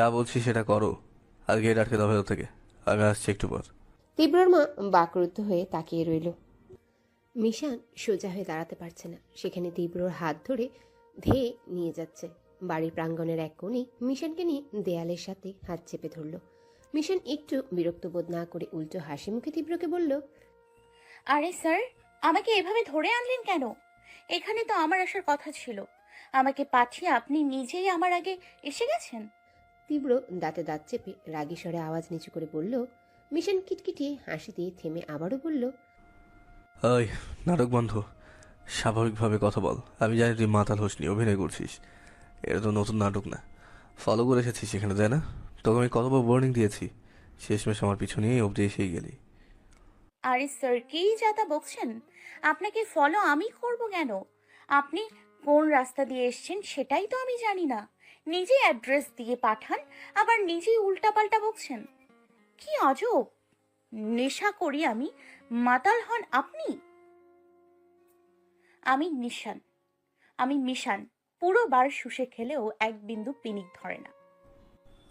যা বলছি সেটা করো। আর গেট আটকে দাও ভেতর থেকে। আমি আসছি একটু পর। তীব্রর মা বাকরুদ্ধ হয়ে তাকিয়ে রইল। মিশান সোজা হয়ে দাঁড়াতে পারছে না। সেখানে তীব্রর হাত ধরে ধেয়ে নিয়ে যাচ্ছে। বাড়ির প্রাঙ্গণের এক কোণে মিশানকে নিয়ে দেয়ালের সাথে হাত চেপে ধরল। মিশান একটু বিরক্ত বোধ না করে উল্টো হাসি মুখে তীব্রকে বলল আরে স্যার আমাকে এভাবে ধরে আনলেন কেন? এখানে তো আমার আসার কথা ছিল। আমাকে পাঠিয়ে আপনি নিজেই আমার আগে এসে গেছেন? তীব্র দাঁতে দাঁত চেপে রাগী স্বরে আওয়াজ নিচু করে বলল মিশন কিটকিটিয়ে হাসি দিয়ে থেমে আবারও বলল ওই নাটক বন্ধ। স্বাভাবিকভাবে কথা বল। আমি জানি তুই মাতাল হোসনি অভিনয় করছিস। এটা তো নতুন নাটক না। ফলো করে এসেছিস সেখানে তাই না? তোকে আমি কতবার ওয়ার্নিং দিয়েছি। শেষমেশ আমার পিছু নিয়ে অবধি এসেই গেলি। আরে স্যার, কি যাতা বকছেন? আপনাকে ফলো আমি করব কেন? আপনি কোন রাস্তা দিয়ে এসছেন সেটাই তো আমি জানি না। নিজে অ্যাড্রেস দিয়ে পাঠান, আবার নিজেই উল্টাপাল্টা বকছেন। কি অজব! নেশা করি আমি। মাতাল হন আপনি? আমি নিশান। আমি মিশান। পুরো বার শুষে খেলেও এক বিন্দু পিনিক ধরে না।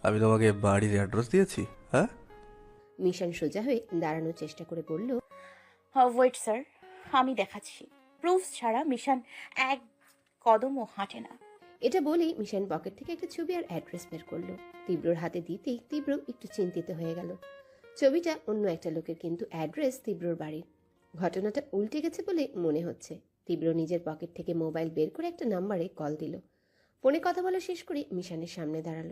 আমি তোমাকে বাড়ির অ্যাড্রেস দিয়েছি হ্যাঁ? মিশন সোজা হয়ে দাঁড়ানোর চেষ্টা করে বলল ওয়েট স্যার আমি দেখাচ্ছি। প্রুফ ছাড়া মিশন এক কদমও হাঁটে না। এটা বলেই মিশন পকেট থেকে একটা ছবি আর অ্যাড্রেস বের করল। তীব্রর হাতে দিতেই তীব্র একটু চিন্তিত হয়ে গেল। ছবিটা অন্য একটা লোকের কিন্তু অ্যাড্রেস তীব্রর বাড়ির। ঘটনাটা উল্টে গেছে বলে মনে হচ্ছে। তীব্র নিজের পকেট থেকে মোবাইল বের করে একটা নাম্বারে কল দিল। ফোনে কথা বলা শেষ করে মিশানের সামনে দাঁড়াল।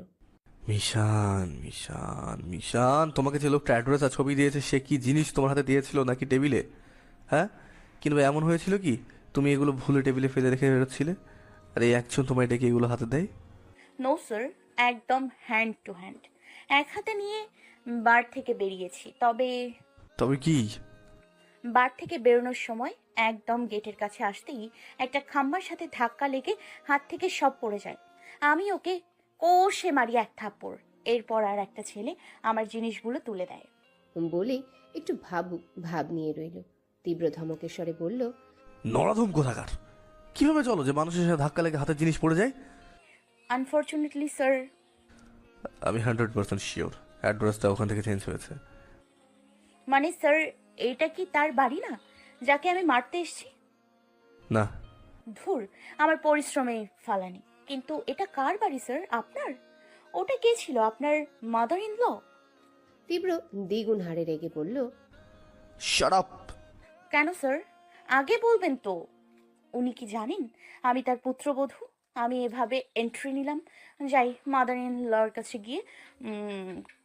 মিশান মিশান মিশান তোমাকে যে লোকটা অ্যাড্রেস আর ছবি দিয়েছে সে কি জিনিস তোমার হাতে দিয়েছিল নাকি টেবিলে? হ্যাঁ? কিংবা এমন হয়েছিল কি? তুমি এগুলো ভুলে টেবিলে ফেলে রেখে বেরোচ্ছিলে? আর এই একজন তোমায় ডেকে এগুলো হাতে দেয়? নো স্যার একদম হ্যান্ড টু হ্যান্ড এক হাতে নিয়ে বার থেকে বেরিয়েছি তবে তবে কি? বার থেকে বেরোনোর সময় একদম গেটের কাছে আসতেই একটা খাম্বার সাথে ধাক্কা লেগে হাত থেকে সব পড়ে যায়। আমি ওকে কোষে মারি এক থাপ্পড়। এরপর আর একটা ছেলে আমার জিনিসগুলো তুলে দেয়। বলে একটু ভাবু ভাব নিয়ে রইল। তীব্র ধমকের স্বরে বলল নরাধম কোথাকার কীভাবে চলো যে মানুষের সাথে ধাক্কা লেগে হাতের জিনিস পড়ে যায়? আনফর্চুনেটলি স্যার আমি হান্ড্রেড পার্সেন্ট শিওর অ্যাড্রেসটা ওখান থেকে চেঞ্জ হয়েছে। মানে স্যার এটা কি তার বাড়ি না যাকে আমি মারতে এসেছি? না। ধুর আমার পরিশ্রমে ফালানি। কিন্তু এটা কার বাড়ি স্যার আপনার? ওটা কে ছিল? আপনার মাদার ইন ল তীব্র দ্বিগুণ হারে রেগে বলল শাট আপ কেন স্যার আগে বলবেন তো। উনি কি জানেন? আমি তার পুত্রবধূ। আমি এভাবে এন্ট্রি নিলাম। যাই মাদার ইন লর কাছে গিয়ে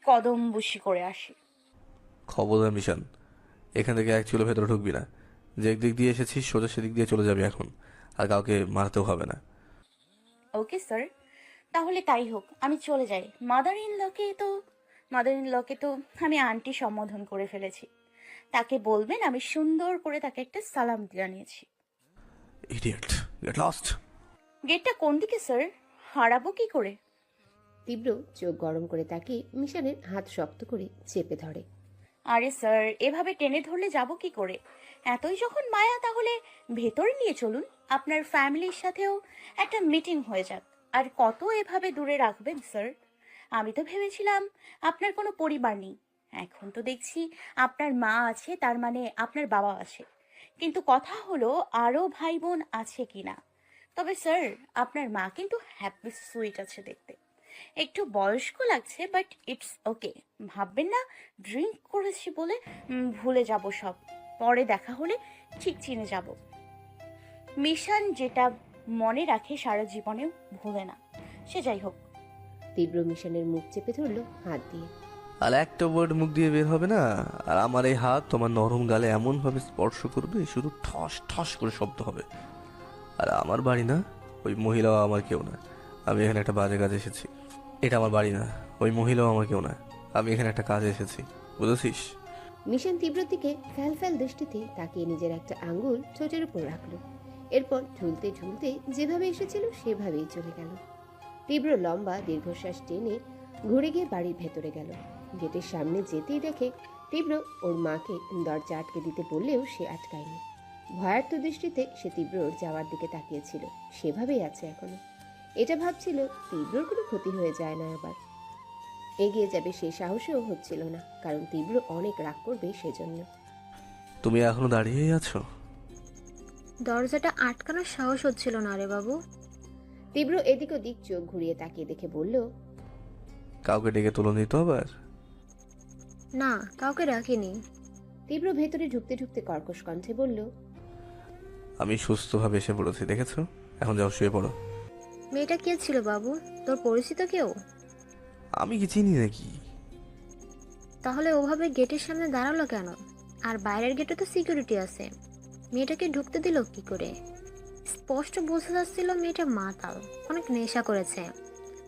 কদম বুশি করে আসি। খবরদার মিশন এখান থেকে এক চুলো ভেতরে ঢুকবি না। যে দিক দিয়ে এসেছিস সোজা সেদিক দিয়ে চলে যাবি এখন। আর কাউকে মারতেও হবে না। ওকে স্যার তাহলে তাই হোক আমি চলে যাই। মাদার ইন লকে তো মাদার ইন লকে তো আমি আন্টি সম্বোধন করে ফেলেছি। তাকে বলবেন আমি সুন্দর করে তাকে একটা সালাম জানিয়েছি। ইডিয়েট গেট লস্ট গেটটা কোন দিকে স্যার হারাবো কি করে? তীব্র চোখ গরম করে তাকে মিশানের হাত শক্ত করে চেপে ধরে। আরে স্যার এভাবে টেনে ধরলে যাব কি করে? এতই যখন মায়া, তাহলে ভেতরে নিয়ে চলুন। আপনার ফ্যামিলির সাথেও একটা মিটিং হয়ে যাক। আর কত এভাবে দূরে রাখবেন, স্যার? আমি তো ভেবেছিলাম আপনার কোনো পরিবার নেই। এখন তো দেখছি আপনার মা আছে, তার মানে আপনার বাবা আছে। কিন্তু কথা হলো, আরও ভাই বোন আছে কি না তবে স্যার, আপনার মা কিন্তু হ্যাপি সুইট আছে দেখতে। একটু বয়স্ক লাগছে বাট ইটস ওকে ভাববেন না ড্রিঙ্ক করেছি বলে ভুলে যাব সব। পরে দেখা হলে ঠিক চিনে যাব। মিশন যেটা মনে রাখে সারা জীবনেও ভুলে না। সে যাই হোক। তীব্র মিশনের মুখ চেপে ধরল হাত দিয়ে। আর একটা ওয়ার্ড মুখ দিয়ে বের হবে না? আর আমার এই হাত তোমার নরম গালে এমনভাবে স্পর্শ করবে শুধু ঠস ঠস করে শব্দ হবে। আর আমার বাড়ি না ওই মহিলাও আমার কেউ না। আমি এখানে একটা বাজে কাজে এসেছি। এটা আমার বাড়ি না ওই মহিলাও আমার কেউ না। আমি এখানে একটা কাজে এসেছি। বুঝেছিস? মিশন তীব্রর দিকে ফ্যাল ফ্যাল দৃষ্টিতে তাকিয়ে নিজের একটা আঙ্গুল ঠোঁটের উপর রাখল। এরপর ঝুলতে ঝুলতে যেভাবে এসেছিল সেভাবেই চলে গেল। তীব্র লম্বা দীর্ঘশ্বাস টেনে ঘুরে গিয়ে বাড়ির ভেতরে গেল। গেটের সামনে যেতেই দেখে তীব্র ওর মাকে দরজা আটকে দিতে বললেও সে আটকায়নি। ভয়ার্থ দৃষ্টিতে সে তীব্রর যাওয়ার দিকে তাকিয়েছিল। সেভাবেই আছে এখনও। এটা ভাবছিল তীব্রর কোনো ক্ষতি হয়ে যায় না আবার। এগিয়ে যাবে সেই সাহসেও হচ্ছিল না কারণ তীব্র অনেক রাগ করবে সেজন্য। তুমি এখনও দাঁড়িয়েই আছো? দরজাটা আটকানোর সাহস হচ্ছিল না রে বাবু। তীব্র এদিক ওদিক চোখ ঘুরিয়ে তাকিয়ে দেখে বলল কাউকে ডেকে তুলে নিত আবার? না কাউকে রাখিনি। তীব্র ভেতরে ঢুকতে ঢুকতে কর্কশ কণ্ঠে বলল আমি সুস্থভাবে এসে পড়েছি দেখেছ? এখন যাও শুয়ে পড়ো। মেয়েটা কে ছিল বাবু? তোর পরিচিত কেউ? আমি কি চিনি নাকি? তাহলে ওভাবে গেটের সামনে দাঁড়াল কেন? আর বাইরের গেটে তো সিকিউরিটি আছে। মেয়েটাকে ঢুকতে দিল কি করে? স্পষ্ট বোঝা যাচ্ছিল মেয়েটা মাতাল অনেক নেশা করেছে।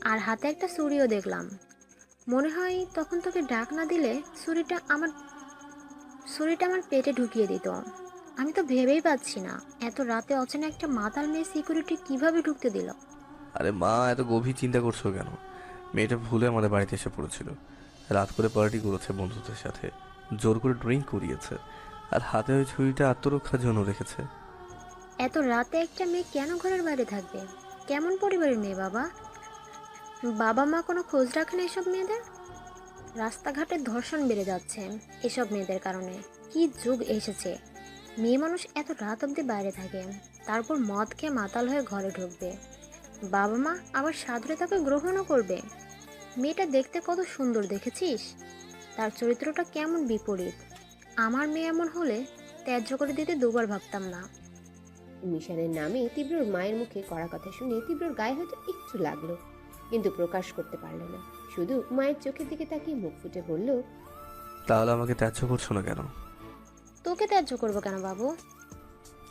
আর হাতে একটা ছুরিও দেখলাম। মনে হয় তখন তোকে ডাক না দিলে ছুরিটা আমার ছুরিটা আমার পেটে ঢুকিয়ে দিত। আমি তো ভেবেই পাচ্ছি না এত রাতে অচেনা একটা মাতাল মেয়ে সিকিউরিটি কীভাবে ঢুকতে দিল? আরে মা এত গভীর চিন্তা করছ কেন? মেয়েটা ভুলে আমাদের বাড়িতে এসে পড়েছিল। রাত করে পার্টি করেছে বন্ধুদের সাথে। জোর করে ড্রিঙ্ক করিয়েছে। আর হাতে ওই ছুরিটা আত্মরক্ষার জন্য রেখেছে। এত রাতে একটা মেয়ে কেন ঘরের বাইরে থাকবে? কেমন পরিবারের মেয়ে বাবা? বাবা মা কোনো খোঁজ রাখেন এসব মেয়েদের? রাস্তাঘাটে ধর্ষণ বেড়ে যাচ্ছে এসব মেয়েদের কারণে। কি যুগ এসেছে। মেয়ে মানুষ এত রাত অবধি বাইরে থাকে, তারপর মদ খেয়ে মাতাল হয়ে ঘরে ঢুকবে। বাবা মা আবার সাদরে তাকে গ্রহণও করবে। মেয়েটা দেখতে কত সুন্দর দেখেছিস? তার চরিত্রটা কেমন বিপরীত? আমার মেয়ে এমন হলে ত্যায্য করে দিতে দুবার ভাবতাম না। মিশানের নামে তীব্রর মায়ের মুখে কড়া কথা শুনে তীব্রর গায়ে হয়তো একটু লাগল কিন্তু প্রকাশ করতে পারল না। শুধু মায়ের চোখের দিকে তাকিয়ে মুখ ফুটে বলল তাহলে আমাকে ত্যায্য করছ না কেন? তোকে ত্যায্য করব কেন বাবু?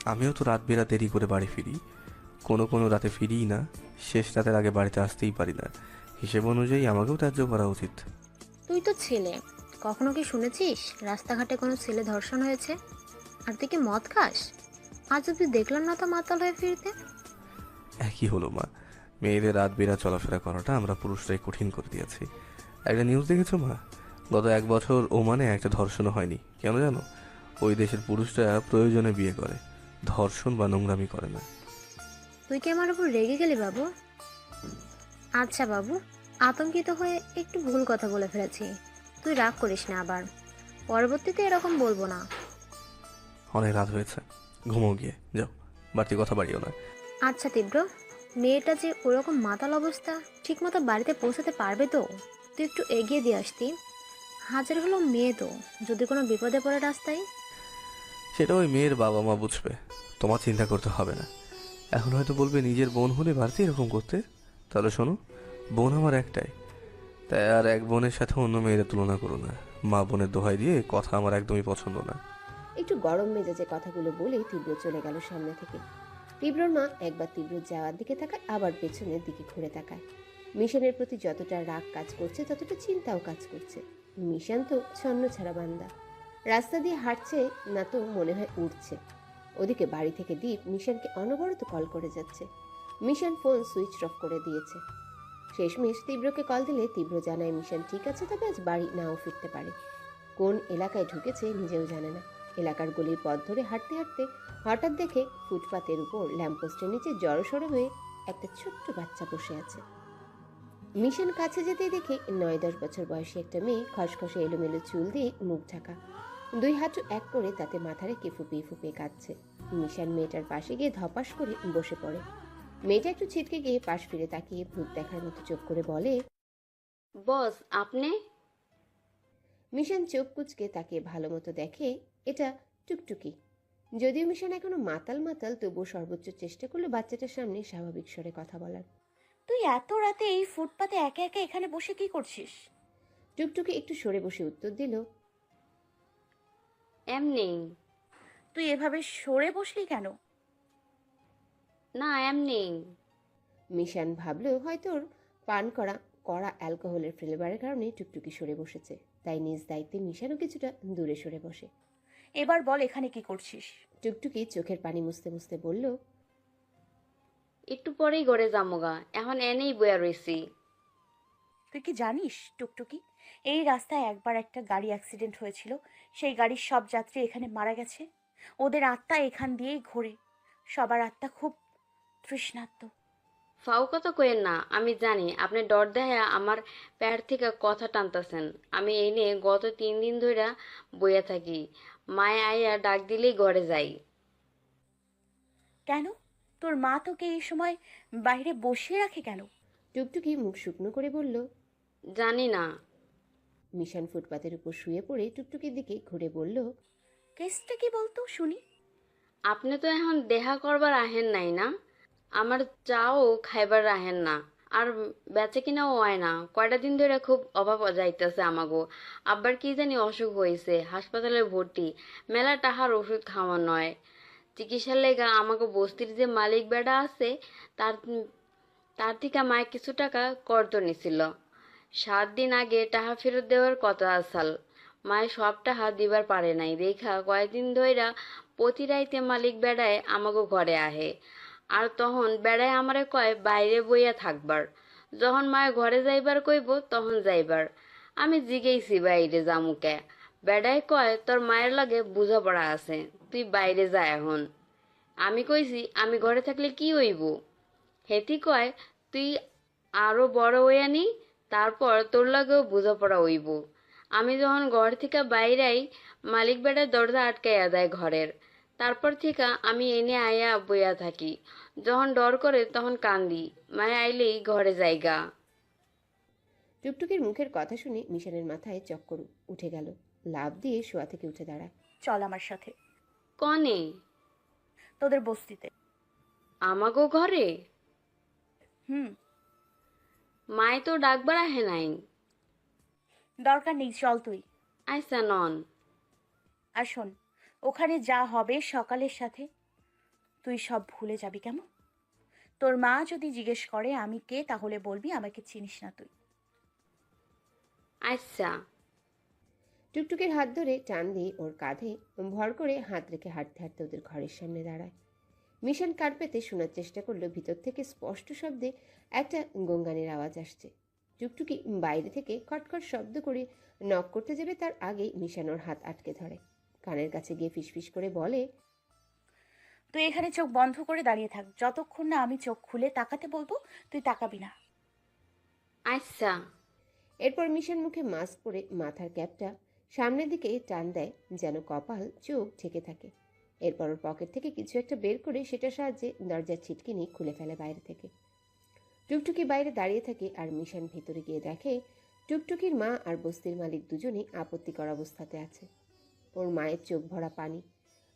আমিও তো রাত বেরা দেরি করে বাড়ি ফিরি। কোনো কোনো রাতে ফিরিই না শেষ রাতের আগে বাড়িতে আসতেই পারি না। হিসেব অনুযায়ী আমাকেও ত্যায্য করা উচিত। তুই তো ছেলে। কখনো কি শুনেছিস রাস্তাঘাটে কোনো ছেলে ধর্ষণ হয়েছে? আর তুই কি মদ খাস? আজ অব্দি দেখলাম না তো মাতাল হয়ে ফিরতে। একই হলো মা। মেয়েদের রাত বেরা চলাফেরা করাটা আমরা পুরুষরাই কঠিন করে দিয়েছি। একটা নিউজ দেখেছ মা? গত এক বছর ওমানে একটা ধর্ষণ হয়নি। কেন জানো? ওই দেশের পুরুষরা প্রয়োজনে বিয়ে করে। ধর্ষণ বা নোংরামি করে না। তুই কি আমার উপর রেগে গেলি বাবু? আচ্ছা বাবু আতঙ্কিত হয়ে একটু ভুল কথা বলে ফেলেছি। তুই রাগ করিস না আবার। পরবর্তীতে এরকম বলব না। অনেক রাত হয়েছে। ঘুমো গিয়ে। যাও বাড়তি কথা বাড়িও না। আচ্ছা তীব্র মেয়েটা যে ওরকম মাতাল অবস্থা ঠিকমতো বাড়িতে পৌঁছাতে পারবে তো? তুই একটু এগিয়ে দিয়ে আসতি। হাজার হলো মেয়ে তো। যদি কোনো বিপদে পড়ে রাস্তায়? সেটা ওই মেয়ের বাবা মা বুঝবে। তোমার চিন্তা করতে হবে না। এখন হয়তো বলবে নিজের বোন হলে বাড়তি এরকম করতে। তাহলে শোনো, বোন আমার একটাই। তাই আর এক বোনের সাথে অন্য মেয়েদের তুলনা করো না। মা বোনের দোহাই দিয়ে কথা আমার একদমই পছন্দ না। একটু গরম মেজাজে কথাগুলো বলে তীব্র চলে গেল সামনে থেকে। তীব্রর মা একবার তীব্র যাওয়ার দিকে তাকায়, আবার পেছনের দিকে ঘুরে তাকায়। মিশনের প্রতি যতটা রাগ কাজ করছে, ততটা চিন্তাও কাজ করছে। মিশন তো ছন্ন ছাড়া বান্দা। রাস্তা দিয়ে হাঁটছে না তো মনে হয় উঠছে ওদিকে বাড়ি থেকে দীপ মিশনকে অনবরত কল করে যাচ্ছে। মিশন ফোন সুইচ অফ করে দিয়েছে। শেষমেশ তীব্রকে কল দিলে তীব্র জানায়, মিশন ঠিক আছে, তবে আজ বাড়ি নাও ফিরতে পারে। কোন এলাকায় ঢুকেছে নিজেও জানে না। এলাকার গলির পথ ধরে হাঁটতে হাঁটতে হঠাৎ দেখে ফুটপাতের উপর ল্যাম্পপোস্টের নিচে জড়সড় হয়ে একটা ছোট্ট বাচ্চা বসে আছে। মিশন কাছে যেতেই দেখে নয় দশ বছর বয়সী একটা মেয়ে খসখসে এলোমেলো চুল দিয়ে মুখ ঢাকা। দুই হাঁটু এক করে তাতে মাথা রেখে ফুপিয়ে ফুপিয়ে কাঁদছে। মিশন মেয়েটার পাশে গিয়ে ধপাস করে বসে পড়ে। মেয়েটা একটু ছিটকে গিয়ে পাশ ফিরে তাকিয়ে ভূত দেখার মতো চোখ করে বলে বস আপনি? মিশন চোখ কুচকে তাকে ভালো মতো দেখে এটা টুকটুকি। যদিও মিশন এখনও মাতাল মাতাল তবুও সর্বোচ্চ চেষ্টা করল বাচ্চাটার সামনে স্বাভাবিক স্বরে কথা বলার। তুই এত রাতে এই ফুটপাতে একা একা এখানে বসে কি করছিস? টুকটুকি একটু সরে বসে উত্তর দিল এমনি তুই এভাবে সরে বসলি কেন? না এমনি মিশন ভাবলো হয়তো ওর পান করা কড়া অ্যালকোহলের ফ্লেভারের কারণে টুকটুকি সরে বসেছে। তাই নিজ দায়িত্বে মিশানও কিছুটা দূরে সরে বসে। এবার বল এখানে কি করছিস? টুকটুকি চোখের পানি মুছতে মুছতে বলল একটু পরেই গড়ে যামোগা এখন এনেই বয়া রয়েছি তুই কি জানিস টুকটুকি? এই রাস্তায় একবার একটা গাড়ি অ্যাক্সিডেন্ট হয়েছিল। সেই গাড়ির সব যাত্রী এখানে মারা গেছে। ওদের আত্মা এখান দিয়েই ঘোরে। সবার আত্মা খুব তৃষ্ণাত্ম ফাও কথা কইেন না আমি জানি আপনি ডর দেহে আমার প্যার থেকে কথা টানতেছেন। আমি এই নিয়ে গত তিন দিন ধইরা বইয়া থাকি। মায়ে আইয়া ডাক দিলেই ঘরে যাই। কেন? তোর মা তোকে এই সময় বাইরে বসিয়ে রাখে কেন? টুকটুকি মুখ শুকনো করে বলল জানি না মিশন ফুটপাতের উপর শুয়ে পড়ে টুকটুকির দিকে ঘুরে বলল কেসটা কি বলতো শুনি? আপনি তো এখন দেহা করবার আহেন নাই না? আমার চাও খাইবার আহেন না আর বেচে কিনাও হয় না। কয়টা দিন ধরে খুব অভাব যাইতেছে আমাগো। আব্বার কি জানি অসুখ হয়েছে হাসপাতালে ভর্তি মেলা টাহার ওষুধ খাওয়া নয় চিকিৎসার লেগা আমাকে বস্তির যে মালিক বেড়া আছে তার তার থেকে মায় কিছু টাকা কর্ত নিছিল। সাত দিন আগে টাকা ফেরত দেওয়ার কথা আসাল। মায় সব টাকা দিবার পারে নাই। দেখা, কয়েকদিন ধইরা প্রতি রাইতে মালিক বেড়ায় আমাগো ঘরে আহে। আর তখন বেড়ায় আমারে কয়, বাইরে বইয়া থাকবার। যখন মায় ঘরে যাইবার কইব, তখন যাইবার। আমি জিগেইছি বাইরে জামুকে বেড়ায় কয়, তোর মায়ের লাগে বোঝাপড়া আছে। তুই বাইরে যা এখন। আমি কইছি, আমি ঘরে থাকলে কি হইব? হেতি কয়, তুই আরও বড় হইয়ানি তারপর তোর লাগেও বোঝাপড়া হইব। আমি যখন ঘর থেকে বাইরাই মালিক বেড়ার দরজা আটকাইয়া দেয় ঘরের। তারপর থেকে আমি এনে আয়া বইয়া থাকি। যখন ডর করে তখন কান্দি। মায়ে আইলেই ঘরে যাইগা। টুকটুকির মুখের কথা শুনে মিশনের মাথায় চক্কর উঠে গেল। লাভ দিয়ে শোয়া থেকে উঠে দাঁড়ায়। চল আমার সাথে। কনে? তোদের বস্তিতে। আমাগো ঘরে? হুম। মায় তো ডাকবার আহে নাই। দরকার নেই চল তুই। আইসা নন। আর শোন ওখানে যা হবে সকালের সাথে তুই সব ভুলে যাবি কেমন? তোর মা যদি জিজ্ঞেস করে আমি কে তাহলে বলবি আমাকে চিনিস না তুই। আচ্ছা। টুকটুকির হাত ধরে টান দিয়ে ওর কাঁধে ভর করে হাত রেখে হাঁটতে হাঁটতে ওদের ঘরের সামনে দাঁড়ায়। মিশন কার পেতে শোনার চেষ্টা করল ভিতর থেকে স্পষ্ট শব্দে একটা গঙ্গানের আওয়াজ আসছে। টুকটুকি বাইরে থেকে খটখট শব্দ করে নক করতে যাবে তার আগেই মিশন ওর হাত আটকে ধরে। কানের কাছে গিয়ে ফিসফিস করে বলে তুই এখানে চোখ বন্ধ করে দাঁড়িয়ে থাক। যতক্ষণ না আমি চোখ খুলে তাকাতে বলব তুই তাকাবি না। আচ্ছা। এরপর মিশন মুখে মাস্ক পরে মাথার ক্যাপটা সামনের দিকে টান দেয় যেন কপাল চোখ ঢেকে থাকে। এরপর ওর পকেট থেকে কিছু একটা বের করে সেটার সাহায্যে দরজার ছিটকিনি খুলে ফেলে বাইরে থেকে। টুকটুকি বাইরে দাঁড়িয়ে থাকে আর মিশন ভিতরে গিয়ে দেখে টুকটুকির মা আর বস্তির মালিক দুজনেই আপত্তিকর অবস্থাতে আছে। ওর মায়ের চোখ ভরা পানি।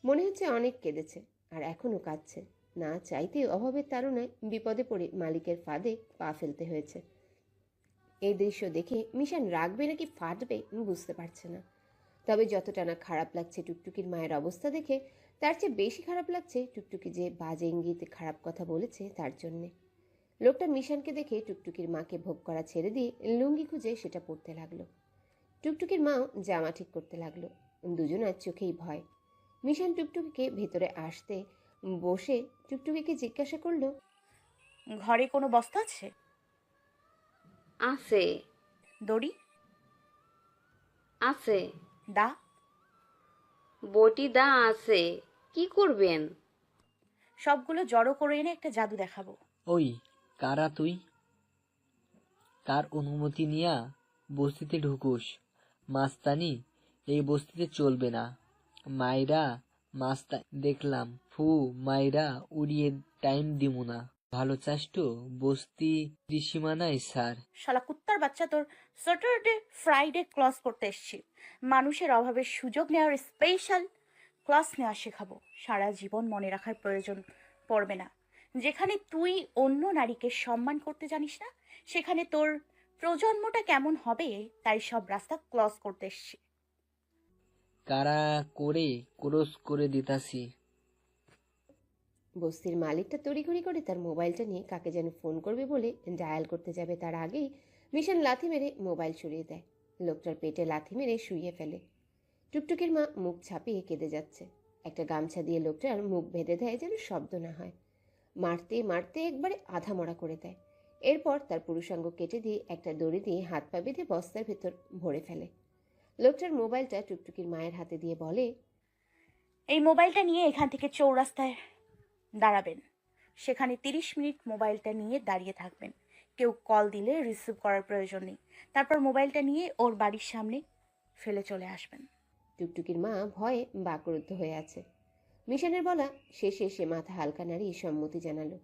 মনে হচ্ছে অনেক কেঁদেছে আর এখনও কাঁদছে। না চাইতে অভাবের তাড়নায় বিপদে পড়ে মালিকের ফাঁদে পা ফেলতে হয়েছে। এই দৃশ্য দেখে মিশন রাগবে নাকি ফাটবে বুঝতে পারছে না। তবে যতটা না খারাপ লাগছে টুকটুকির মায়ের অবস্থা দেখে তার চেয়ে বেশি খারাপ লাগছে টুকটুকি যে বাজে ইঙ্গিতে খারাপ কথা বলেছে তার জন্যে। লোকটা মিশনকে দেখে টুকটুকির মাকে ভোগ করা ছেড়ে দিয়ে লুঙ্গি খুঁজে সেটা পরতে লাগল। টুকটুকির মাও জামা ঠিক করতে লাগল। দুজনার চোখেই ভয়। মিশন টুকটুকিকে ভেতরে আসতে বসে টুকটুকিকে জিজ্ঞাসা করল ঘরে কোনো বস্তা আছে? আছে। দড়ি? আছে। দা? বটি দা আছে। কি করবেন? সবগুলো জড়ো করে এনে একটা জাদু দেখাবো। ওই কারা তুই? কার অনুমতি নিয়া বস্তিতে ঢুকুস। মাস্তানি এই বস্তিতে চলবে না। মাইরা মাস্তা দেখলাম ফু মাইরা উড়িয়ে টাইম দিমু না। ভালো চাস তো বস্তি ত্রিসীমানায় স্যার শালা কুত্তার বাচ্চা তোর স্যাটারডে ফ্রাইডে ক্লাস করতে এসছি। মানুষের অভাবে সুযোগ নেওয়ার স্পেশাল ক্লাস নেওয়া শেখাবো। সারা জীবন মনে রাখার প্রয়োজন পড়বে না। যেখানে তুই অন্য নারীকে সম্মান করতে জানিস না সেখানে তোর প্রজন্মটা কেমন হবে তাই সব রাস্তা ক্লস করতে এসছি। কারা করে ক্রস করে দিতাছি? বস্তির মালিকটা তড়িঘড়ি করে তার মোবাইলটা নিয়ে কাকে যেন ফোন করবে বলে ডায়াল করতে যাবে তার আগেই মিশন লাথি মেরে মোবাইল সরিয়ে দেয়। লোকটার পেটে লাথি মেরে শুইয়ে ফেলে। টুকটুকির মা মুখ ছাপিয়ে কেঁদে যাচ্ছে। একটা গামছা দিয়ে লোকটার মুখ বেঁধে দেয় যেন শব্দ না হয়। মারতে মারতে একবারে আধা মরা করে দেয়। এরপর তার পুরুষাঙ্গ কেটে দিয়ে একটা দড়ি দিয়ে হাত পা বেঁধে বস্তার ভেতর ভরে ফেলে। লোকটার মোবাইলটা টুকটুকির মায়ের হাতে দিয়ে বলে, এই মোবাইলটা নিয়ে এখান থেকে চৌরাস্তায় দাঁড়াবেন। সেখানে তিরিশ মিনিট মোবাইলটা নিয়ে দাঁড়িয়ে থাকবেন। কেউ কল দিলে রিসিভ করার প্রয়োজন নেই। তারপর মোবাইলটা নিয়ে ওর বাড়ির সামনে ফেলে চলে আসবেন। টুকটুকির মা ভয়ে বাকরুদ্ধ হয়ে আছে। মিশনের বলা শেষে সে মাথা হালকা নাড়িয়ে সম্মতি জানালো।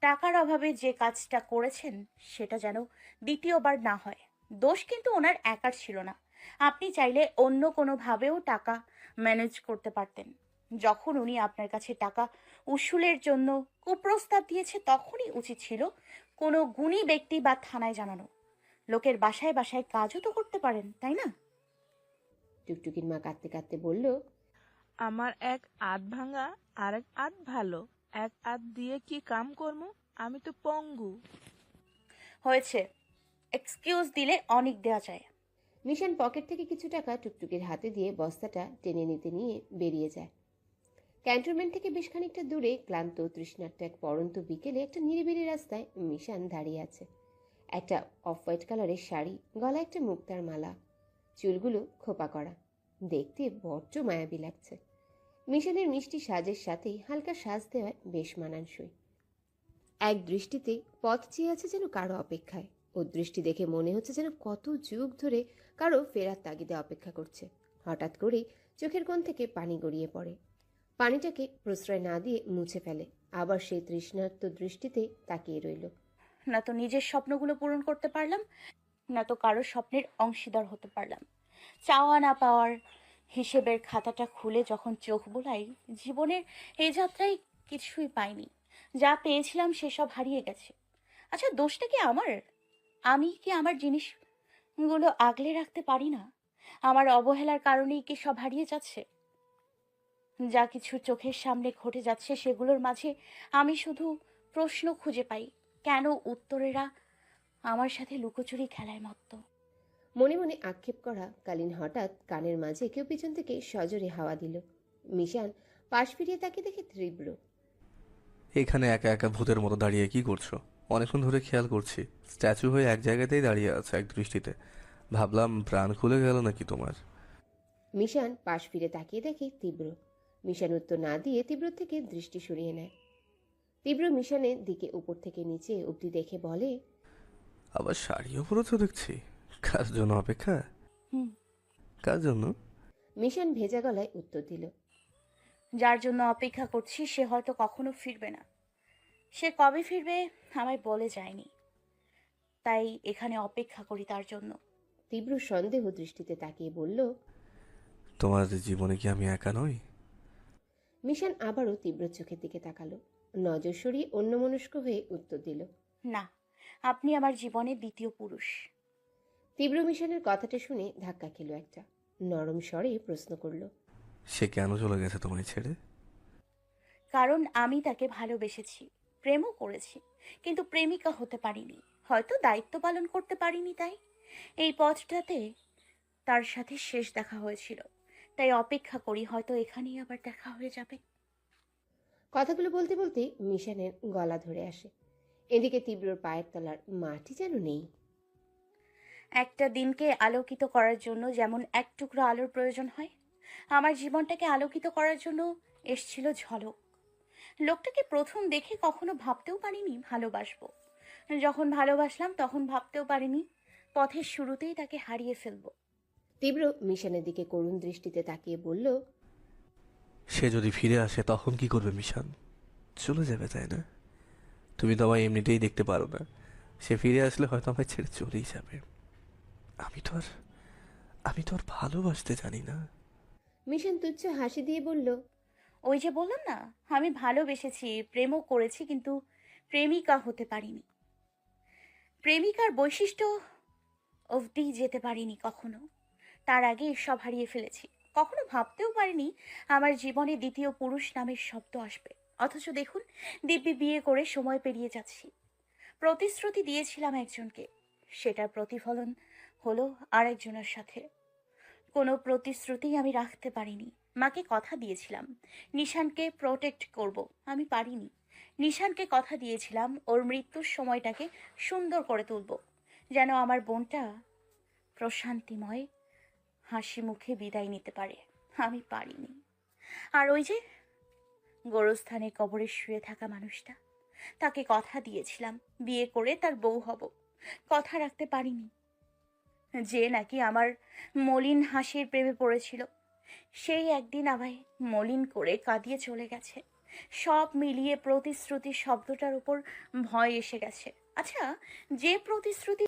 টাকার অভাবে যে কাজটা করেছেন, সেটা যেন দ্বিতীয়বার না হয়। দোষ কিন্তু ওনার একার ছিল না। আপনি চাইলে অন্য কোনোভাবেও টাকা ম্যানেজ করতে পারতেন। যখন উনি আপনার কাছে টাকা উসুলের জন্য কুপ্রস্তাব দিয়েছে, তখনই উচিত ছিল কোনো গুণী ব্যক্তি বা থানায় জানানো। লোকের বাসায় বাসায় কাজও তো করতে পারেন, তাই না? টুকটুকির মা কাঁদতে কাঁদতে বলল আমার এক আধ ভাঙা আর এক আধ ভালো। এক আধ দিয়ে কি কাম করব? আমি তো পঙ্গু। হয়েছে। এক্সকিউজ দিলে অনেক দেওয়া যায়। মিশন পকেট থেকে কিছু টাকা টুকটুকির হাতে দিয়ে বস্তাটা টেনে নিতে নিয়ে বেরিয়ে যায়। ক্যান্টনমেন্ট থেকে বেশ খানিকটা দূরে ক্লান্ত তৃষ্ণার্ত এক পরন্ত বিকেলে একটা নিরিবিলি রাস্তায় মিশান দাঁড়িয়ে আছে। একটা অফ হোয়াইট কালারের শাড়ি গলায় একটা মুক্তার মালা। চুলগুলো খোপা করা। দেখতে বড্ড মায়াবী লাগছে। মিশনের মিষ্টি সাজের সাথেই হালকা সাজ দেওয়ায় বেশ মানানসই। এক দৃষ্টিতে পথ চেয়ে আছে যেন কারও অপেক্ষায়। ওর দৃষ্টি দেখে মনে হচ্ছে যেন কত যুগ ধরে কারও ফেরার তাগিদে অপেক্ষা করছে। হঠাৎ করেই চোখের কোণ থেকে পানি গড়িয়ে পড়ে। পানিটাকে প্রশ্রয় না দিয়ে মুছে ফেলে। আবার সেই তৃষ্ণার্ত দৃষ্টিতে তাকিয়ে রইল। না তো নিজের স্বপ্নগুলো পূরণ করতে পারলাম। না তো কারও স্বপ্নের অংশীদার হতে পারলাম। চাওয়া না পাওয়ার হিসেবের খাতাটা খুলে যখন চোখ বোলাই, জীবনের এই যাত্রায় কিছুই পাইনি। যা পেয়েছিলাম সেসব হারিয়ে গেছে। আচ্ছা দোষটা কি আমার? আমি কি আমার জিনিসগুলো আগলে রাখতে পারি না? আমার অবহেলার কারণেই কি সব হারিয়ে যাচ্ছে? যা কিছু চোখের সামনে ঘটে যাচ্ছে সেগুলোর মাঝে আমি শুধু প্রশ্ন খুঁজে পাই, কেন উত্তরেরা আমার সাথে লুকোচুরি খেলায় মত্ত। মনে মনে আক্ষেপ করা কালীন হঠাৎ কানের মাঝে কেউ পিছন থেকে সজোরে হাওয়া দিল। মিশান পাশ ফিরিয়ে তাকে দেখে তীব্র। এখানে একা একা ভূতের মতো দাঁড়িয়ে কি করছ? অনেকক্ষণ ধরে খেয়াল করছি স্ট্যাচু হয়ে এক জায়গাতেই দাঁড়িয়ে আছে এক দৃষ্টিতে। ভাবলাম প্রাণ খুলে গেল নাকি তোমার? মিশান পাশ ফিরে তাকিয়ে দেখে তীব্র। মিশান উত্তর না দিয়ে তীব্র থেকে দৃষ্টি সরিয়ে নেয়। তীব্র মিশানের দিকে উপর থেকে নিচে অব্দি দেখে বলে আবার শাড়িও পরেছো দেখছি। কার জন্য অপেক্ষা? হুম। কার জন্য? মিশন ভেজা গলায় উত্তর দিল। যার জন্য অপেক্ষা করছি সে হয়তো কখনো ফিরবে না। সে কবে ফিরবে আমায় বলে যায়নি। তাই এখানে অপেক্ষা করি তার জন্য। তীব্র সন্দেহ দৃষ্টিতে তাকিয়ে বলল তোমার জীবনে কি আমি একা নই? মিশন আবারও তীব্র চোখের দিকে তাকালো। নজর সরিয়ে অন্যমনস্ক হয়ে উত্তর দিল না। আপনি আমার জীবনে দ্বিতীয় পুরুষ। তীব্র মিশনের কথাটা শুনে ধাক্কা খেলো একটা। নরম স্বরে প্রশ্ন করল সে কেন চলে গেছে তোমায় ছেড়ে? কারণ আমি তাকে ভালোবেসেছি প্রেমও করেছি কিন্তু প্রেমিকা হতে পারিনি। হয়তো দায়িত্ব পালন করতে পারিনি তাই। এই পথটাতে তার সাথে শেষ দেখা হয়েছিল। তাই অপেক্ষা করি হয়তো এখানেই আবার দেখা হয়ে যাবে। কথাগুলো বলতে বলতে মিশনের গলা ধরে আসে। এদিকে তীব্রর পায়ের তলার মাটি যেন নেই। একটা দিনকে আলোকিত করার জন্য যেমন এক টুকরো আলোর প্রয়োজন হয় আমার জীবনটাকে আলোকিত করার জন্য এসছিল ঝলক। লোকটাকে প্রথম দেখে কখনো ভাবতেও পারিনি ভালোবাসবো। যখন ভালোবাসলাম তখন ভাবতেও পারিনি পথের শুরুতেই তাকে হারিয়ে ফেলব। তীব্র মিশনের দিকে করুণ দৃষ্টিতে তাকিয়ে বলল সে যদি ফিরে আসে তখন কি করবে মিশান? চলে যাবে তাই না? তুমি তো আমায় এমনিতেই দেখতে পারো না। সে ফিরে আসলে হয়তো আমায় ছেড়ে চলেই যাবে। আমি তো আর, আমি তো আর ভালোবাসতে জানি না। মিশন তুচ্ছ হাসি দিয়ে বলল, ওই যে বললাম না, আমি ভালোবেসেছি, প্রেমও করেছি, কিন্তু প্রেমিকা হতে পারিনি। প্রেমিকার বৈশিষ্ট্য অবধি যেতে পারিনি কখনো। তার আগে সব হারিয়ে ফেলেছি। কখনো ভাবতেও পারিনি আমার জীবনে দ্বিতীয় পুরুষ নামের শব্দ আসবে। অথচ দেখুন, দিব্যি বিয়ে করে সময় পেরিয়ে যাচ্ছি। প্রতিশ্রুতি দিয়েছিলাম একজনকে। সেটার প্রতিফলন হলো আরেকজনের সাথে। কোনো প্রতিশ্রুতি আমি রাখতে পারিনি। মাকে কথা দিয়েছিলাম। নিশানকে প্রোটেক্ট করব। আমি পারিনি। নিশানকে কথা দিয়েছিলাম, ওর মৃত্যুর সময়টাকে সুন্দর করে তুলব। যেন আমার বোনটা প্রশান্তিময় হাসি মুখে বিদায় নিতে পারে। আমি পারিনি। আর ওই যে গোরস্থানে কবরে শুয়ে থাকা মানুষটা। তাকে কথা দিয়েছিলাম, বিয়ে করে তার বউ হব। কথা রাখতে পারিনি। যে নাকি আমার মলিন হাসির প্রেমে পড়েছিল। সেই একদিন আমায় মলিন করে কাঁদিয়ে চলে গেছে। সব মিলিয়ে প্রতিশ্রুতি শব্দটার উপর ভয় এসে গেছে। আচ্ছা যে প্রতিশ্রুতি